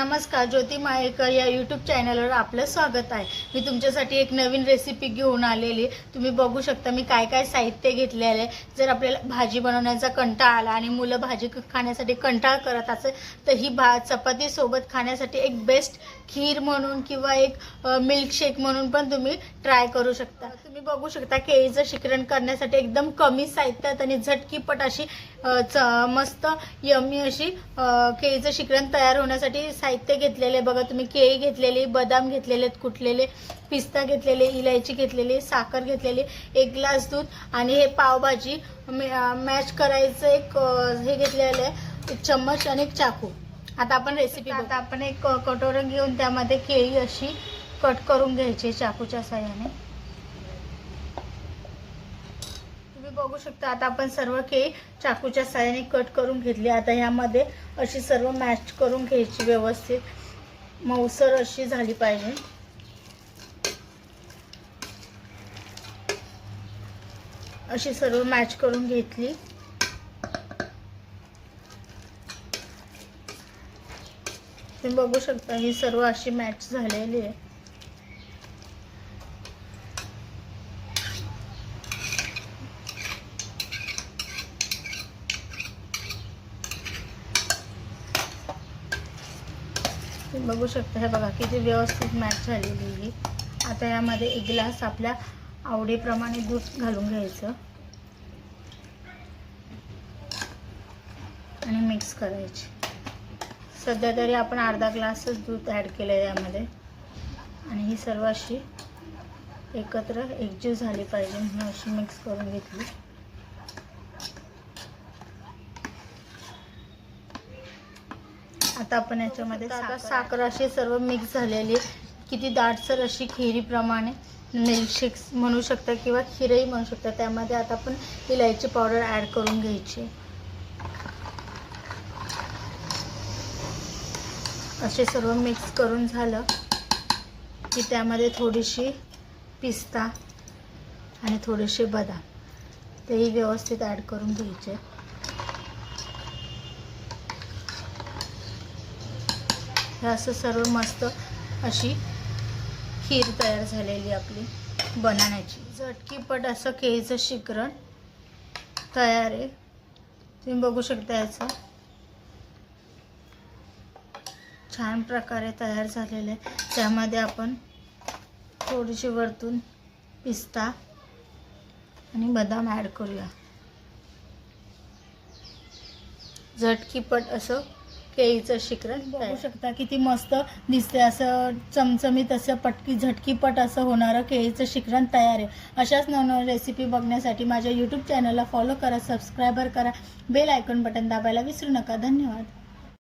नमस्कार ज्योती मायेकर या यूट्यूब चॅनलवर आपलं स्वागत आहे. मी तुमच्यासाठी एक नवीन रेसिपी घेऊन आलेली. तुम्ही बघू शकता मी काय काय साहित्य घेतलेलं आहे. जर आपल्याला भाजी बनवण्याचा कंटाळा आला आणि मुलं भाजी खाण्यासाठी कंटाळा करत असेल तर ही भा चपातीसोबत खाण्यासाठी एक बेस्ट खीर म्हणून किंवा एक मिल्कशेक म्हणून पण तुम्ही ट्राय करू शकता. तुम्ही बघू शकता केळीचं शिकरण करण्यासाठी एकदम कमी साहित्यात आणि झटकीपट अशी मस्त यमी अशी केळीचं शिकरण तयार होण्यासाठी साहित्य घेतलेले बघा तुम्ही केळी घेतलेली बदाम घेतलेले आहेत कुटलेले पिस्ता घेतलेले इलायची घेतलेली साखर घेतलेली एक ग्लास दूध आणि हे पावभाजी मॅच करायचं एक हे घेतलेलं आहे एक चम्मच आणि एक चाकू. आता आपण रेसिपी आता आपण एक कटोरं घेऊन त्यामध्ये केळी अशी कट करून घ्यायची चाकूच्या साह्याने. तुम्ही बघू शकता आता आपण सर्व केळी चाकूच्या साह्याने कट करून घेतली. आता ह्यामध्ये अशी सर्व मॅच करून घ्यायची व्यवस्थित. मऊसर अशी झाली पाहिजे. अशी सर्व मॅच करून घेतली. तुम्ही बघू शकता ही सर्व अशी मॅच झालेली आहे. तुम्ही बघू शकता. हे बघा किती व्यवस्थित मॅच झालेली आहे. आता यामध्ये एक ग्लास आपल्या आवडीप्रमाणे दूध घालून घ्यायचं. आणि मिक्स करायची. सध्या तरी आपण अर्धा ग्लासच दूध ॲड केलं आहे यामध्ये. आणि ही सर्व अशी एकत्र एकजीव झाली पाहिजे म्हणून अशी मिक्स करून घेतली. आता आपण याच्यामध्ये साखर साखर अशी सर्व मिक्स झालेली आहे. किती दाटसर अशी खिरीप्रमाणे मिल्कशेक्स म्हणू शकता किंवा खीरही म्हणू शकता. त्यामध्ये आता आपण इलायची पावडर ॲड करून घ्यायची. असे सर्व मिक्स करून झालं की त्यामध्ये थोडीशी पिस्ता आणि थोडेसे बदाम. तेही व्यवस्थित ॲड करून घ्यायचे. हे असं सर्व मस्त अशी खीर तयार झालेली आपली बनाण्याची. झटकीपट असं केळीचं शिकरण तयार आहे. तुम्ही बघू शकता याचं. छान प्रकारे तयार झालेलं आहे. त्यामध्ये आपण थोडीशी वरतून पिस्ता आणि बदाम ॲड करूया. झटकीपट असं केळीचं शिकरण बघू शकता किती मस्त दिसते असं चमचमीत असं पटकी झटकीपट असं होणारं केळीचं शिकरण तयार आहे. अशाच नवनवीन रेसिपी बघण्यासाठी माझ्या यूट्यूब चॅनलला फॉलो करा सबस्क्रायबर करा. बेल आयकॉन बटन दाबायला विसरू नका. धन्यवाद.